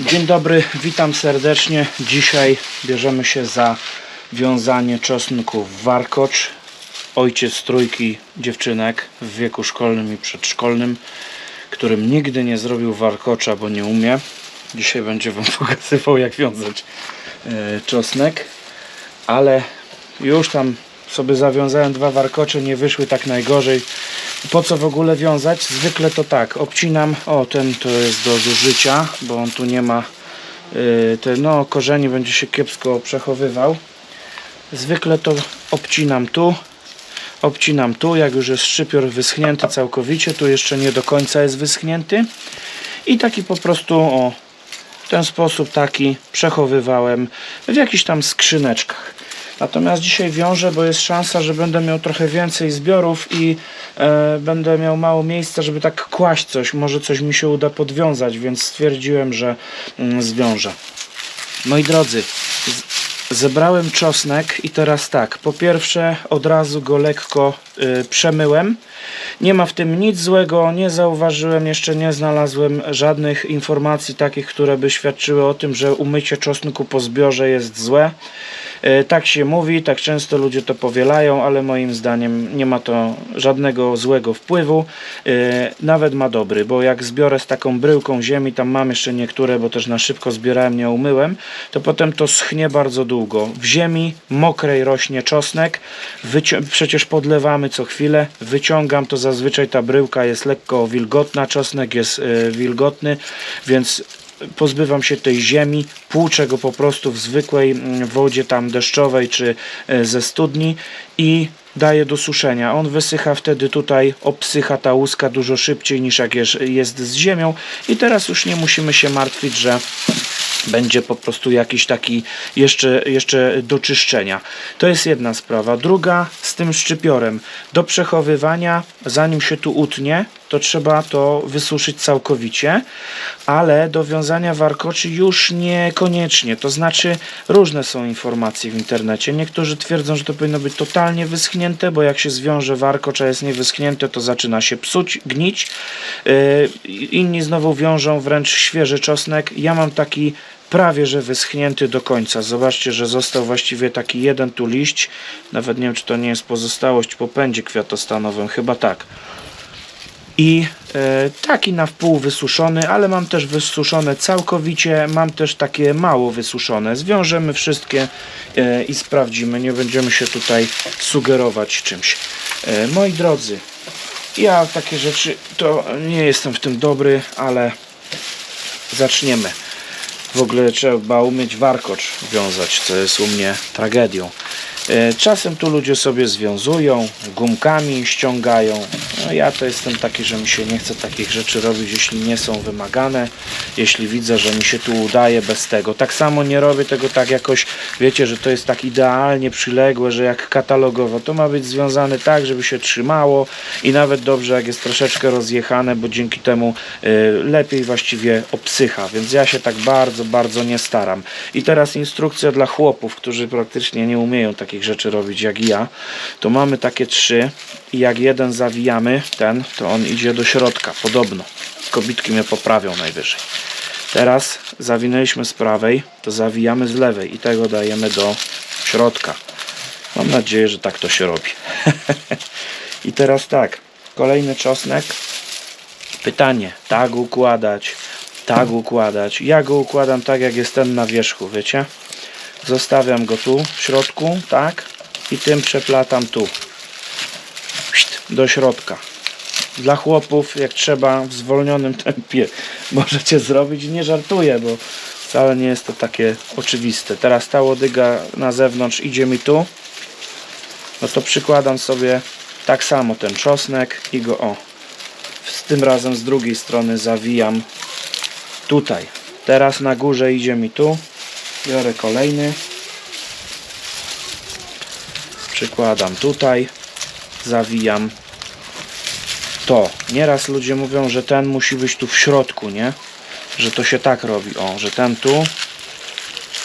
Dzień dobry, witam serdecznie. Dzisiaj bierzemy się za wiązanie czosnku w warkocz. Ojciec trójki dziewczynek w wieku szkolnym i przedszkolnym, którym nigdy nie zrobił warkocza, bo nie umie. Dzisiaj będzie Wam pokazywał jak wiązać e, czosnek, ale już tam sobie zawiązałem dwa warkocze, nie wyszły tak najgorzej. Po co w ogóle wiązać? Zwykle to tak, obcinam, o ten to jest do zużycia, bo on tu nie ma, yy, te, no korzeni będzie się kiepsko przechowywał. Zwykle to obcinam tu, obcinam tu, jak już jest szczypior wyschnięty całkowicie, tu jeszcze nie do końca jest wyschnięty. I taki po prostu, o, w ten sposób taki przechowywałem w jakichś tam skrzyneczkach. Natomiast dzisiaj wiążę, bo jest szansa, że będę miał trochę więcej zbiorów i e, będę miał mało miejsca, żeby tak kłaść coś. Może coś mi się uda podwiązać, więc stwierdziłem, że mm, zwiążę. Moi drodzy, zebrałem czosnek i teraz tak, po pierwsze od razu go lekko y, przemyłem. Nie ma w tym nic złego, nie zauważyłem, jeszcze nie znalazłem żadnych informacji takich, które by świadczyły o tym, że umycie czosnku po zbiorze jest złe. E, Tak się mówi, tak często ludzie to powielają, ale moim zdaniem nie ma to żadnego złego wpływu. E, Nawet ma dobry, bo jak zbiorę z taką bryłką ziemi, tam mam jeszcze niektóre, bo też na szybko zbierałem, nie umyłem, to potem to schnie bardzo długo. W ziemi mokrej rośnie czosnek, przecież podlewamy co chwilę, wyciągam to zazwyczaj ta bryłka jest lekko wilgotna, czosnek jest e, wilgotny, więc pozbywam się tej ziemi, płuczę go po prostu w zwykłej mm, wodzie tam deszczowej czy e, ze studni i daję do suszenia. On wysycha wtedy tutaj, obsycha ta łuska dużo szybciej niż jak jest z ziemią i teraz już nie musimy się martwić, że będzie po prostu jakiś taki jeszcze, jeszcze do czyszczenia. To jest jedna sprawa. Druga z tym szczypiorem. Do przechowywania, zanim się tu utnie, to trzeba to wysuszyć całkowicie, ale do wiązania warkoczy już niekoniecznie. To znaczy różne są informacje w internecie. Niektórzy twierdzą, że to powinno być totalnie wyschnięte, bo jak się zwiąże warkocz, a jest niewyschnięte, to zaczyna się psuć, gnić. Yy, inni znowu wiążą wręcz świeży czosnek. Ja mam taki prawie że wyschnięty do końca. Zobaczcie, że został właściwie taki jeden tu liść. Nawet nie wiem, czy to nie jest pozostałość po pędzie kwiatostanowym. Chyba tak. I e, taki na wpół wysuszony, ale mam też wysuszone całkowicie, mam też takie mało wysuszone. Zwiążemy wszystkie e, i sprawdzimy, nie będziemy się tutaj sugerować czymś. E, moi drodzy, ja takie rzeczy to nie jestem w tym dobry, ale zaczniemy. W ogóle trzeba umieć warkocz wiązać, co jest u mnie tragedią. E, Czasem tu ludzie sobie związują, gumkami ściągają. No ja to jestem taki, że mi się nie chce takich rzeczy robić, jeśli nie są wymagane. Jeśli widzę, że mi się tu udaje bez tego. Tak samo nie robię tego tak jakoś, wiecie, że to jest tak idealnie przyległe, że jak katalogowo. To ma być związane tak, żeby się trzymało i nawet dobrze, jak jest troszeczkę rozjechane, bo dzięki temu y, lepiej właściwie obsycha. Więc ja się tak bardzo, bardzo nie staram. I teraz instrukcja dla chłopów, którzy praktycznie nie umieją takich rzeczy robić jak ja. To mamy takie trzy i jak jeden zawijamy, ten, to on idzie do środka, podobno. Kobitki mnie poprawią najwyżej. Teraz zawinęliśmy z prawej, to zawijamy z lewej i tego dajemy do środka. Mam nadzieję, że tak to się robi. I teraz tak, kolejny czosnek. Pytanie, tak układać, tak układać. Ja go układam tak, jak jest ten na wierzchu, wiecie? Zostawiam go tu w środku, tak? I tym przeplatam tu. Do środka. Dla chłopów, jak trzeba, w zwolnionym tempie możecie zrobić. Nie żartuję, bo wcale nie jest to takie oczywiste. Teraz ta łodyga na zewnątrz idzie mi tu. No to przykładam sobie tak samo ten czosnek i go o. Z tym razem z drugiej strony zawijam tutaj. Teraz na górze idzie mi tu. Biorę kolejny. Przykładam tutaj. Zawijam to. Nieraz ludzie mówią, że ten musi być tu w środku, nie? Że to się tak robi. O, że ten tu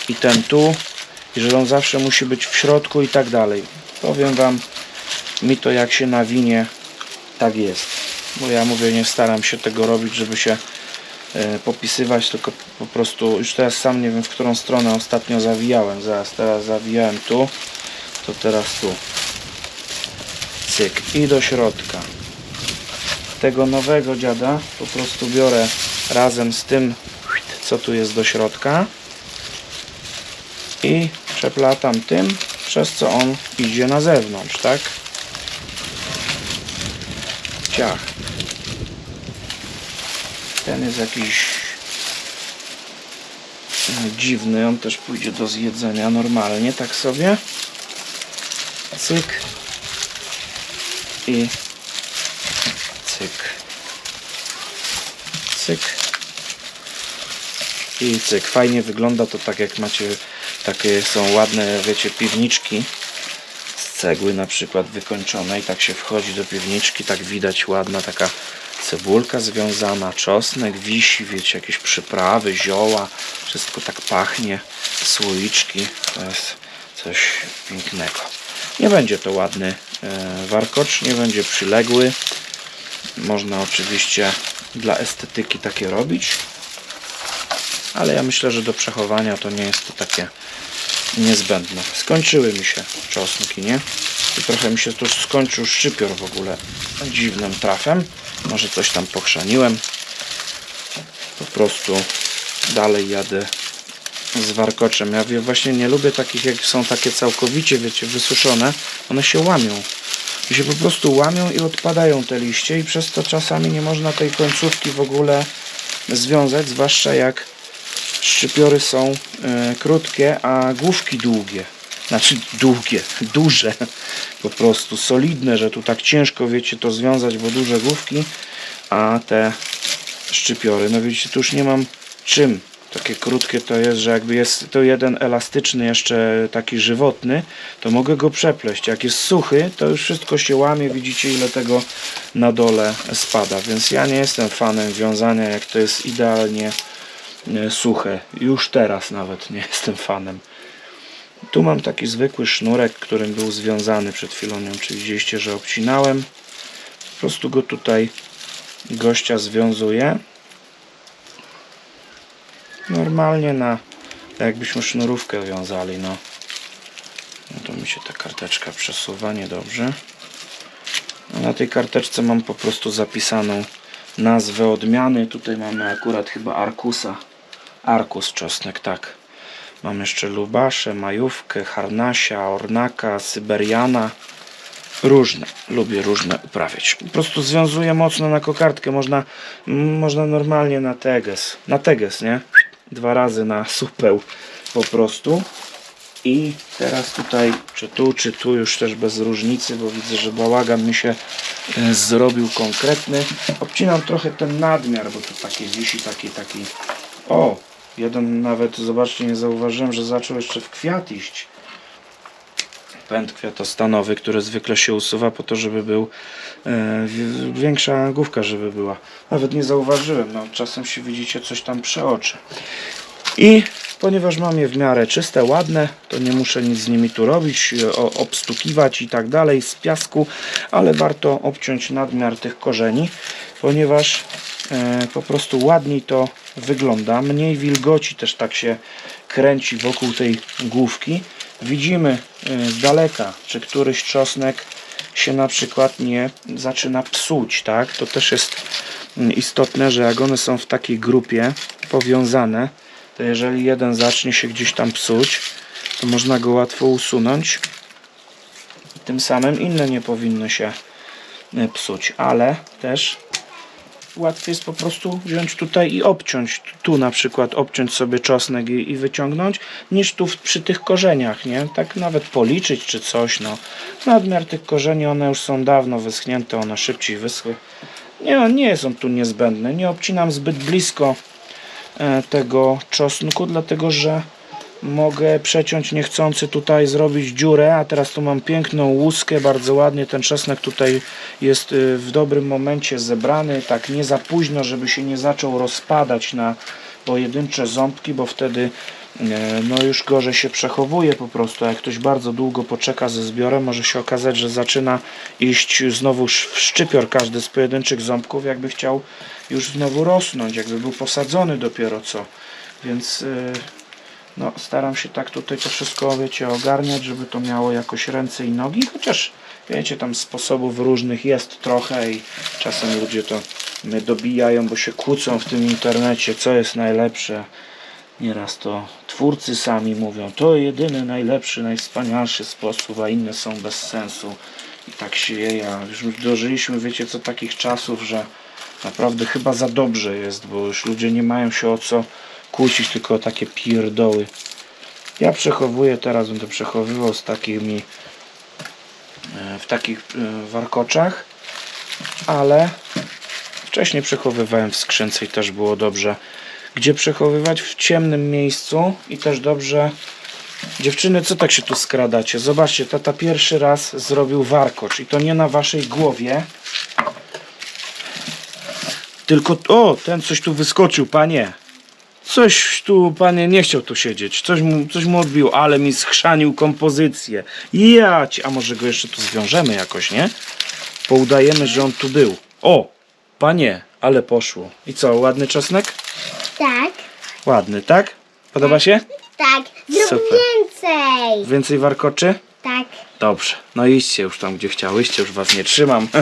i ten tu. I że on zawsze musi być w środku i tak dalej. Powiem Wam, mi to jak się nawinie, tak jest. Bo ja mówię, nie staram się tego robić, żeby się popisywać, tylko po prostu już teraz sam nie wiem w którą stronę ostatnio zawijałem. Zaraz teraz zawijałem tu, to teraz tu. Cyk i do środka. Tego nowego dziada po prostu biorę razem z tym, co tu jest do środka i przeplatam tym, przez co on idzie na zewnątrz, tak? Ciach. Ten jest jakiś e, dziwny, on też pójdzie do zjedzenia normalnie, tak sobie. Cyk. I cyk. Cyk. I cyk. Fajnie wygląda to tak jak macie, takie są ładne, wiecie, piwniczki z cegły na przykład wykończonej. Tak się wchodzi do piwniczki, tak widać ładna taka cebulka związana, czosnek wisi, wiecie, jakieś przyprawy, zioła, wszystko tak pachnie, słoiczki, to jest coś pięknego. Nie będzie to ładny e, warkocz, nie będzie przyległy. Można oczywiście dla estetyki takie robić, ale ja myślę, że do przechowania to nie jest to takie niezbędne. Skończyły mi się czosnki, nie? I trochę mi się tu skończył szczypior w ogóle dziwnym trafem. Może coś tam pochrzaniłem. Po prostu dalej jadę z warkoczem. Ja właśnie nie lubię takich, jak są takie całkowicie, wiecie, wysuszone. One się łamią. I się po prostu łamią i odpadają te liście i przez to czasami nie można tej końcówki w ogóle związać, zwłaszcza jak szczypiory są e, krótkie, a główki długie. Znaczy długie, duże, po prostu solidne, że tu tak ciężko wiecie to związać, bo duże główki, a te szczypiory, no widzicie, tu już nie mam czym. Takie krótkie to jest, że jakby jest to jeden elastyczny, jeszcze taki żywotny, to mogę go przepleść. Jak jest suchy, to już wszystko się łamie, widzicie ile tego na dole spada. Więc ja nie jestem fanem wiązania, jak to jest idealnie suche. Już teraz nawet nie jestem fanem. Tu mam taki zwykły sznurek, którym był związany przed chwilą, nie wiem czy widzieliście, że obcinałem. Po prostu go tutaj gościa związuję. Normalnie na tak jakbyśmy sznurówkę wiązali, no. no to mi się ta karteczka przesuwa niedobrze. A na tej karteczce mam po prostu zapisaną nazwę odmiany. Tutaj mamy akurat chyba Arkusa. Arkus czosnek, tak. Mam jeszcze lubaszę, majówkę, harnasia, ornaka, syberiana. Różne. Lubię różne uprawiać. Po prostu związuję mocno na kokardkę. Można, można normalnie na teges. Na teges, nie? Dwa razy na supeł po prostu. I teraz tutaj, czy tu, czy tu, już też bez różnicy, bo widzę, że bałagan mi się e, zrobił konkretny. Obcinam trochę ten nadmiar, bo tu takie wisi, taki, taki. O, jeden nawet, zobaczcie, nie zauważyłem, że zaczął jeszcze w kwiat iść pęd kwiatostanowy, który zwykle się usuwa po to, żeby był e, wi- większa główka, żeby była. Nawet nie zauważyłem, no czasem się widzicie coś tam przeoczy. I ponieważ mam je w miarę czyste, ładne, to nie muszę nic z nimi tu robić, e, obstukiwać i tak dalej z piasku, ale warto obciąć nadmiar tych korzeni, ponieważ po prostu ładniej to wygląda. Mniej wilgoci też tak się kręci wokół tej główki. Widzimy e, z daleka, czy któryś czosnek się na przykład nie zaczyna psuć, tak? To też jest mm, istotne, że jak one są w takiej grupie powiązane, to jeżeli jeden zacznie się gdzieś tam psuć, to można go łatwo usunąć. Tym samym inne nie powinny się e, psuć, ale też łatwiej jest po prostu wziąć tutaj i obciąć. Tu na przykład obciąć sobie czosnek i, i wyciągnąć, niż tu w, przy tych korzeniach, nie? Tak nawet policzyć czy coś, no. Nadmiar tych korzeni, one już są dawno wyschnięte, one szybciej wyschły. Nie, nie są tu niezbędne. Nie obcinam zbyt blisko e, tego czosnku, dlatego że mogę przeciąć niechcący tutaj zrobić dziurę, a teraz tu mam piękną łuskę, bardzo ładnie ten czosnek tutaj jest y, w dobrym momencie zebrany, tak nie za późno, żeby się nie zaczął rozpadać na pojedyncze ząbki, bo wtedy e, no już gorzej się przechowuje po prostu. Jak ktoś bardzo długo poczeka ze zbiorem, może się okazać, że zaczyna iść znowu w szczypior każdy z pojedynczych ząbków, jakby chciał już znowu rosnąć, jakby był posadzony dopiero co. Więc e, no, staram się tak tutaj to wszystko, wiecie, ogarniać, żeby to miało jakoś ręce i nogi, chociaż wiecie, tam sposobów różnych jest trochę i czasem ludzie to mnie dobijają, bo się kłócą w tym internecie, co jest najlepsze. Nieraz to twórcy sami mówią, to jedyny, najlepszy, najwspanialszy sposób, a inne są bez sensu. I tak się je, a już dożyliśmy, wiecie co, takich czasów, że naprawdę chyba za dobrze jest, bo już ludzie nie mają się o co kłócić, tylko takie pierdoły. Ja przechowuję, teraz będę przechowywał z takimi e, w takich e, warkoczach, ale wcześniej przechowywałem w skrzynce i też było dobrze. Gdzie przechowywać? W ciemnym miejscu i też dobrze. Dziewczyny, co tak się tu skradacie? Zobaczcie, tata pierwszy raz zrobił warkocz i to nie na waszej głowie. Tylko, o, ten coś tu wyskoczył, panie. Coś tu, panie, nie chciał tu siedzieć. Coś mu, coś mu odbiło, ale mi schrzanił kompozycję. Jać, a może go jeszcze tu zwiążemy jakoś, nie? Poudajemy, że on tu był. O, panie, ale poszło. I co, ładny czosnek? Tak, Ładny, tak? Podoba się? tak. Zrób Super. więcej. Więcej warkoczy? Tak. Dobrze, no idźcie już tam, gdzie chciałyście, już was nie trzymam.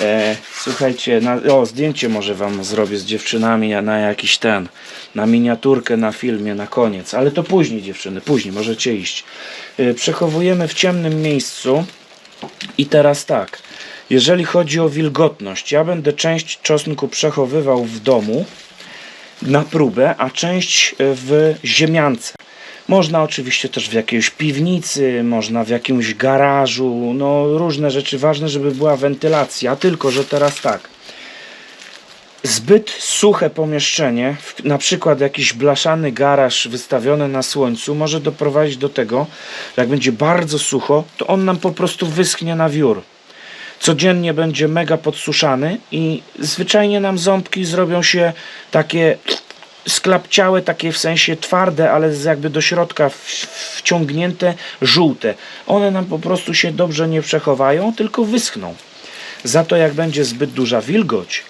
e, słuchajcie, na, o, zdjęcie może wam zrobię z dziewczynami na jakiś ten, na miniaturkę, na filmie, na koniec, ale to później dziewczyny, później, możecie iść. E, przechowujemy w ciemnym miejscu i teraz tak, jeżeli chodzi o wilgotność, ja będę część czosnku przechowywał w domu, na próbę, a część w ziemiance. Można oczywiście też w jakiejś piwnicy, można w jakimś garażu, no różne rzeczy. Ważne, żeby była wentylacja, tylko że teraz tak. Zbyt suche pomieszczenie, na przykład jakiś blaszany garaż wystawiony na słońcu, może doprowadzić do tego, że jak będzie bardzo sucho, to on nam po prostu wyschnie na wiór codziennie będzie mega podsuszany i zwyczajnie nam ząbki zrobią się takie sklapciałe, takie w sensie twarde, ale jakby do środka wciągnięte, żółte. One nam po prostu się dobrze nie przechowają, tylko wyschną. Za to jak będzie zbyt duża wilgoć,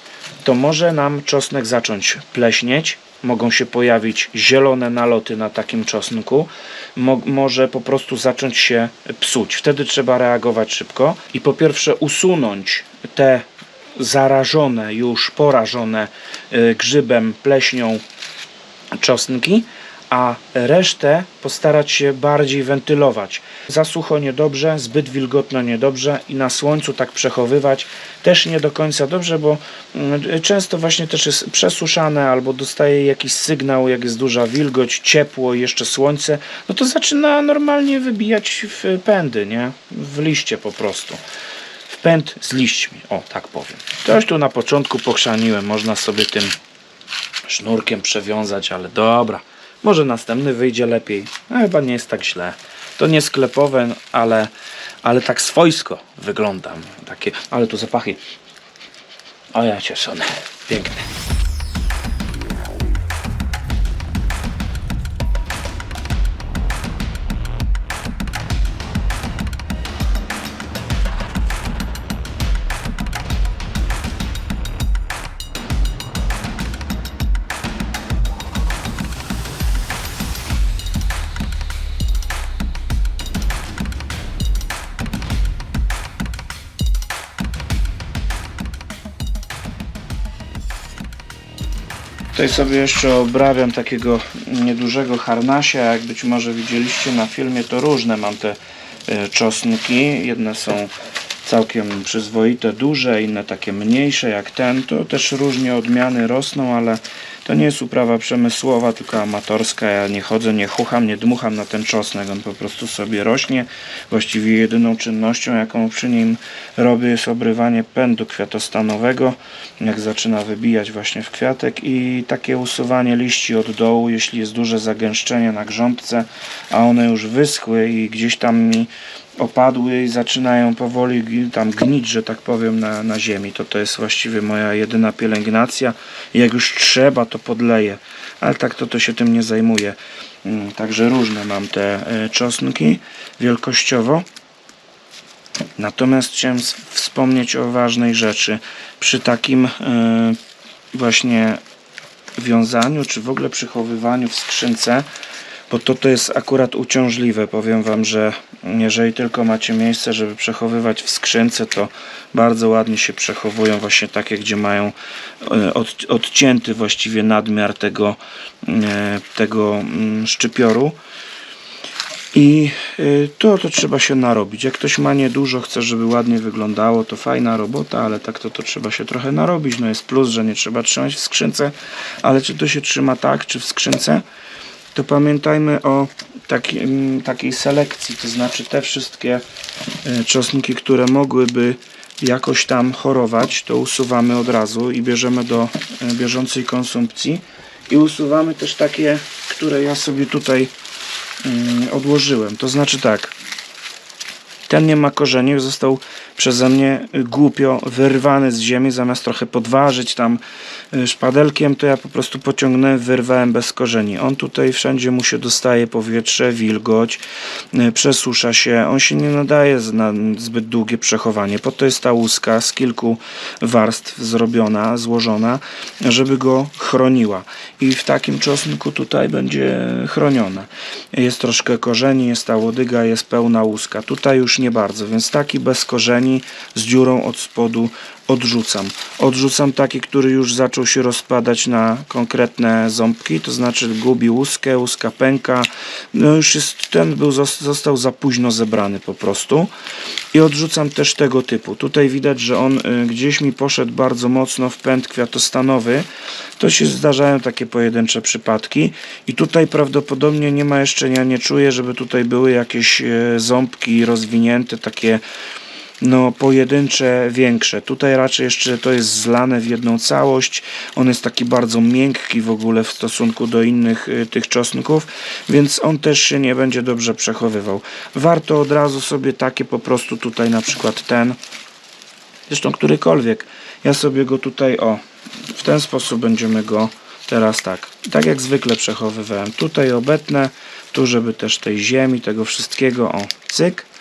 to może nam czosnek zacząć pleśnieć, mogą się pojawić zielone naloty na takim czosnku, mo może po prostu zacząć się psuć. Wtedy trzeba reagować szybko i po pierwsze usunąć te zarażone, już porażone y, grzybem, pleśnią czosnki, a resztę postarać się bardziej wentylować. Za sucho niedobrze, zbyt wilgotno niedobrze i na słońcu tak przechowywać też nie do końca dobrze, bo mm, często właśnie też jest przesuszane albo dostaje jakiś sygnał, jak jest duża wilgoć, ciepło jeszcze słońce, no to zaczyna normalnie wybijać w pędy, nie? W liście po prostu. W pęd z liśćmi, o tak powiem. Coś tu na początku pochrzaniłem, można sobie tym sznurkiem przewiązać, ale dobra. Może następny wyjdzie lepiej. No, chyba nie jest tak źle. To nie sklepowe, ale, ale tak swojsko wyglądam. Takie, ale tu zapachy. O ja cieszone. Piękne. Tutaj sobie jeszcze obrabiam takiego niedużego harnasia. Jak być może widzieliście na filmie, to różne mam te e, czosnki. Jedne są całkiem przyzwoite, duże, inne takie mniejsze jak ten. To też różnie odmiany rosną, ale to nie jest uprawa przemysłowa, tylko amatorska. Ja nie chodzę, nie chucham, nie dmucham na ten czosnek. On po prostu sobie rośnie. Właściwie jedyną czynnością, jaką przy nim robię, jest obrywanie pędu kwiatostanowego. Jak zaczyna wybijać właśnie w kwiatek i takie usuwanie liści od dołu, jeśli jest duże zagęszczenie na grządce, a one już wyschły i gdzieś tam mi opadły i zaczynają powoli tam gnić, że tak powiem, na, na ziemi. To to jest właściwie moja jedyna pielęgnacja. Jak już trzeba, to podleję, ale tak to, to się tym nie zajmuję. Mm, Także różne mam te e, czosnki wielkościowo. Natomiast chciałem wspomnieć o ważnej rzeczy. Przy takim e, właśnie wiązaniu, czy w ogóle przechowywaniu w skrzynce, bo to, to jest akurat uciążliwe. Powiem Wam, że jeżeli tylko macie miejsce, żeby przechowywać w skrzynce, to bardzo ładnie się przechowują właśnie takie, gdzie mają e, od, odcięty właściwie nadmiar tego, e, tego mm, szczypioru. I y, to, to trzeba się narobić. Jak ktoś ma niedużo, chce, żeby ładnie wyglądało, to fajna robota, ale tak to, to trzeba się trochę narobić. No jest plus, że nie trzeba trzymać w skrzynce, ale czy to się trzyma tak, czy w skrzynce, to pamiętajmy o takim, takiej selekcji, to znaczy te wszystkie y, czosnki, które mogłyby jakoś tam chorować, to usuwamy od razu i bierzemy do y, bieżącej konsumpcji. I usuwamy też takie, które ja sobie tutaj mm, odłożyłem. To znaczy tak. Ten nie ma korzeni, został przeze mnie y, głupio wyrwany z ziemi, zamiast trochę podważyć tam y, szpadelkiem, to ja po prostu pociągnąłem, wyrwałem bez korzeni. On tutaj wszędzie mu się dostaje powietrze, wilgoć, y, przesusza się, on się nie nadaje na zbyt długie przechowanie. Po to jest ta łuska z kilku warstw zrobiona, złożona, żeby go chroniła. I w takim czosnku tutaj będzie chroniona. Jest troszkę korzeni, jest ta łodyga, jest pełna łuska. Tutaj już nie bardzo, więc taki bez korzeni z dziurą od spodu odrzucam. Odrzucam taki, który już zaczął się rozpadać na konkretne ząbki, to znaczy gubi łuskę, łuska pęka. No już jest, ten był, zos- został za późno zebrany po prostu. I odrzucam też tego typu. Tutaj widać, że on y, gdzieś mi poszedł bardzo mocno w pęd kwiatostanowy. To się zdarzają takie pojedyncze przypadki. I tutaj prawdopodobnie nie ma jeszcze, ja nie czuję, żeby tutaj były jakieś e, ząbki rozwinięte, takie no pojedyncze, większe. Tutaj raczej jeszcze to jest zlane w jedną całość. On jest taki bardzo miękki w ogóle w stosunku do innych y, tych czosnków, więc on też się nie będzie dobrze przechowywał. Warto od razu sobie takie po prostu tutaj na przykład ten, zresztą którykolwiek. Ja sobie go tutaj o, w ten sposób będziemy go teraz tak, tak jak zwykle przechowywałem. Tutaj obetnę, tu żeby też tej ziemi, tego wszystkiego, o, cyk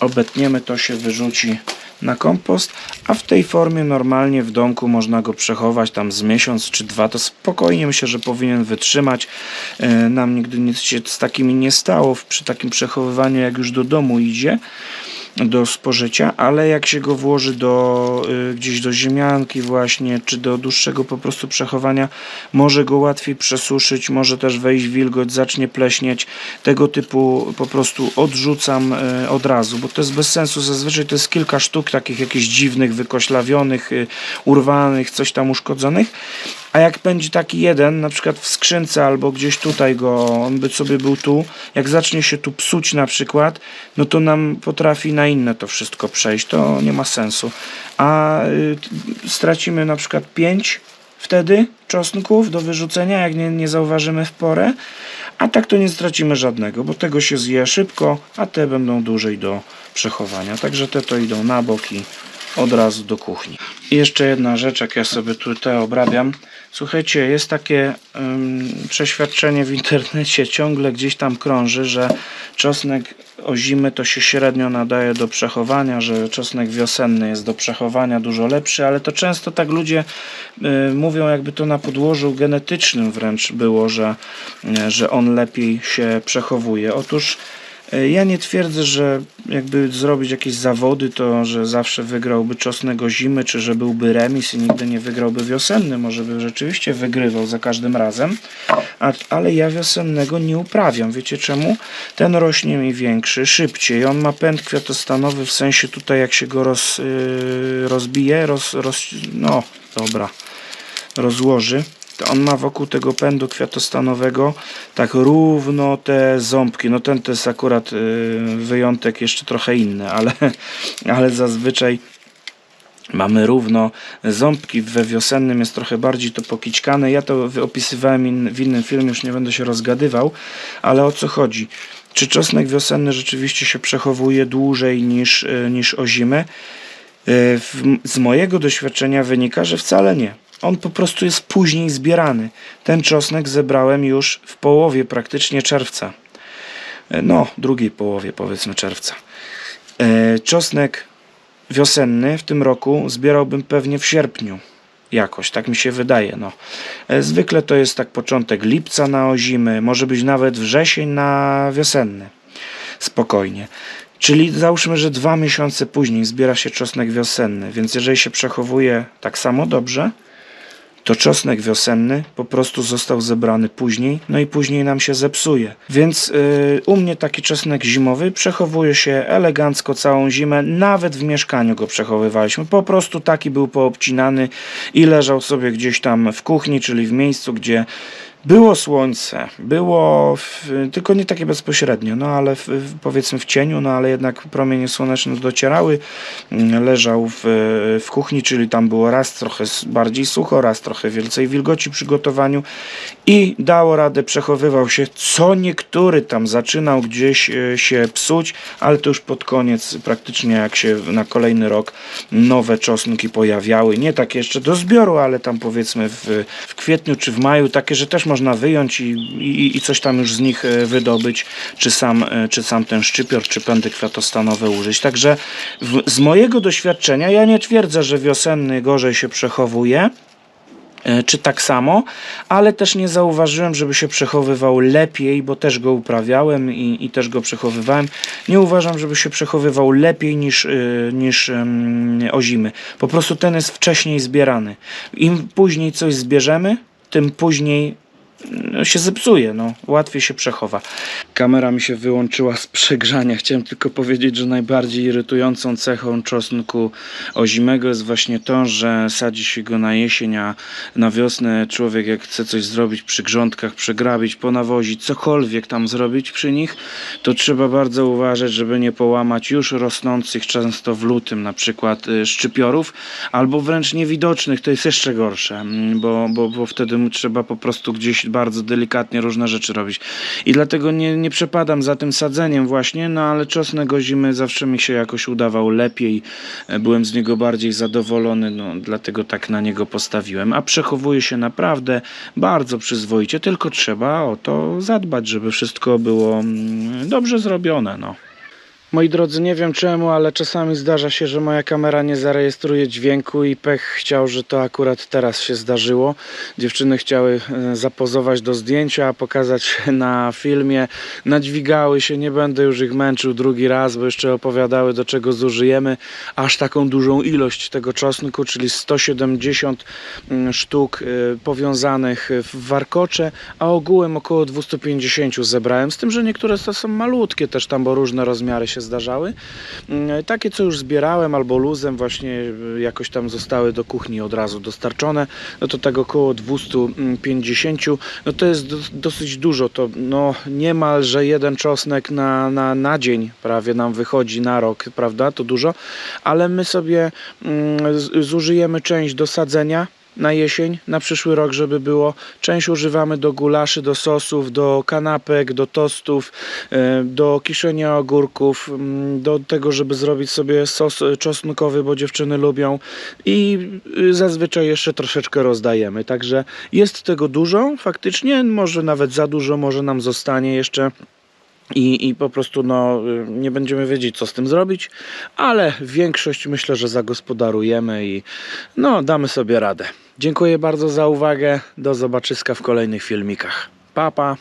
obetniemy, to się wyrzuci na kompost, a w tej formie normalnie w domku można go przechować tam z miesiąc czy dwa, to spokojnie myślę, że powinien wytrzymać. E, Nam nigdy nic się z takimi nie stało przy takim przechowywaniu, jak już do domu idzie do spożycia, ale jak się go włoży do y, gdzieś do ziemianki właśnie, czy do dłuższego po prostu przechowania, może go łatwiej przesuszyć, może też wejść wilgoć, zacznie pleśnieć. Tego typu po prostu odrzucam y, od razu, bo to jest bez sensu. Zazwyczaj to jest kilka sztuk takich jakichś dziwnych, wykoślawionych, y, urwanych, coś tam uszkodzonych. A jak będzie taki jeden, na przykład w skrzynce albo gdzieś tutaj go, on by sobie był tu, jak zacznie się tu psuć na przykład, no to nam potrafi na inne to wszystko przejść, to nie ma sensu. A y, stracimy na przykład 5 wtedy czosnków do wyrzucenia, jak nie, nie zauważymy w porę, a tak to nie stracimy żadnego, bo tego się zje szybko, a te będą dłużej do przechowania. Także te to idą na bok i od razu do kuchni. I jeszcze jedna rzecz, jak ja sobie tu te obrabiam. Słuchajcie, jest takie ym, przeświadczenie w internecie, ciągle gdzieś tam krąży, że czosnek o zimy to się średnio nadaje do przechowania, że czosnek wiosenny jest do przechowania dużo lepszy, ale to często tak ludzie y, mówią, jakby to na podłożu genetycznym wręcz było, że, y, że on lepiej się przechowuje. Otóż Ja nie twierdzę, że jakby zrobić jakieś zawody, to że zawsze wygrałby czosnego zimy, czy że byłby remis i nigdy nie wygrałby wiosenny. Może by rzeczywiście wygrywał za każdym razem, a, ale ja wiosennego nie uprawiam. Wiecie czemu? Ten rośnie mi większy, szybciej. On ma pęd kwiatostanowy, w sensie tutaj jak się go roz, yy, rozbije, roz, roz, no dobra, rozłoży, on ma wokół tego pędu kwiatostanowego tak równo te ząbki. No ten to jest akurat y, wyjątek jeszcze trochę inny, ale, ale zazwyczaj mamy równo ząbki. We wiosennym jest trochę bardziej to pokićkane. Ja to opisywałem in, w innym filmie, już nie będę się rozgadywał, ale o co chodzi? Czy czosnek wiosenny rzeczywiście się przechowuje dłużej niż, e, niż ozimy? E, w- Z mojego doświadczenia wynika, że wcale nie. On po prostu jest później zbierany. Ten czosnek zebrałem już w połowie praktycznie czerwca. E, No, drugiej połowie powiedzmy czerwca. E, Czosnek wiosenny w tym roku zbierałbym pewnie w sierpniu. Jakoś, tak mi się wydaje. No. E, Zwykle to jest tak początek lipca na ozimy, może być nawet wrzesień na wiosenny. Spokojnie. Czyli załóżmy, że dwa miesiące później zbiera się czosnek wiosenny, więc jeżeli się przechowuje tak samo dobrze, to czosnek wiosenny po prostu został zebrany później, no i później nam się zepsuje. Więc yy, u mnie taki czosnek zimowy przechowuje się elegancko całą zimę, nawet w mieszkaniu go przechowywaliśmy. Po prostu taki był poobcinany i leżał sobie gdzieś tam w kuchni, czyli w miejscu, gdzie było słońce, było w, tylko nie takie bezpośrednio, no ale w, powiedzmy w cieniu, no ale jednak promienie słoneczne docierały. Mm, Leżał w, w kuchni, czyli tam było raz trochę bardziej sucho, raz trochę więcej wilgoci przy gotowaniu i dało radę, przechowywał się. Co niektóry tam zaczynał gdzieś e, się psuć, ale to już pod koniec, praktycznie jak się na kolejny rok nowe czosnki pojawiały. Nie takie jeszcze do zbioru, ale tam powiedzmy w, w kwietniu czy w maju, takie, że też można wyjąć i, i, i coś tam już z nich e, wydobyć, czy sam, e, czy sam ten szczypior, czy pędy kwiatostanowe użyć. Także w, z mojego doświadczenia, ja nie twierdzę, że wiosenny gorzej się przechowuje, e, czy tak samo, ale też nie zauważyłem, żeby się przechowywał lepiej, bo też go uprawiałem i, i też go przechowywałem. Nie uważam, żeby się przechowywał lepiej niż, niż ym, ozimy. Po prostu ten jest wcześniej zbierany. Im później coś zbierzemy, tym później się zepsuje, no, łatwiej się przechowa. Kamera mi się wyłączyła z przegrzania. Chciałem tylko powiedzieć, że najbardziej irytującą cechą czosnku ozimego jest właśnie to, że sadzi się go na jesień, a na wiosnę człowiek jak chce coś zrobić przy grządkach, przegrabić, ponawozić, cokolwiek tam zrobić przy nich, to trzeba bardzo uważać, żeby nie połamać już rosnących często w lutym na przykład y, szczypiorów, albo wręcz niewidocznych, to jest jeszcze gorsze, mm, bo, bo, bo wtedy trzeba po prostu gdzieś bardzo delikatnie różne rzeczy robić. I dlatego nie, nie przepadam za tym sadzeniem właśnie, no ale czosnek ozimy zawsze mi się jakoś udawał lepiej, e, byłem z niego bardziej zadowolony, no dlatego tak na niego postawiłem. A przechowuje się naprawdę bardzo przyzwoicie, tylko trzeba o to zadbać, żeby wszystko było mm, dobrze zrobione, no. Moi drodzy, nie wiem czemu, ale czasami zdarza się, że moja kamera nie zarejestruje dźwięku i pech chciał, że to akurat teraz się zdarzyło. Dziewczyny chciały e, zapozować do zdjęcia, pokazać na filmie. Nadźwigały się, nie będę już ich męczył drugi raz, bo jeszcze opowiadały do czego zużyjemy aż taką dużą ilość tego czosnku, czyli 170 mm, sztuk e, powiązanych w warkocze, a ogółem około 250 zebrałem. Z tym, że niektóre to są malutkie też tam, bo różne rozmiary się zdarzały. Mm, Takie, co już zbierałem albo luzem właśnie y, jakoś tam zostały do kuchni od razu dostarczone, no to tak około 250, no to jest do, dosyć dużo, to no niemalże jeden czosnek na, na, na dzień prawie nam wychodzi na rok, prawda, to dużo, ale my sobie mm, zużyjemy część do sadzenia, na jesień, na przyszły rok, żeby było. Część używamy do gulaszy, do sosów, do kanapek, do tostów, e, do kiszenia ogórków, mm, do tego, żeby zrobić sobie sos czosnkowy, bo dziewczyny lubią i y, zazwyczaj jeszcze troszeczkę rozdajemy. Także jest tego dużo, faktycznie, może nawet za dużo, może nam zostanie jeszcze. I, I po prostu no, y, nie będziemy wiedzieć, co z tym zrobić, ale większość myślę, że zagospodarujemy i no, damy sobie radę. Dziękuję bardzo za uwagę. Do zobaczyska w kolejnych filmikach. Pa, pa.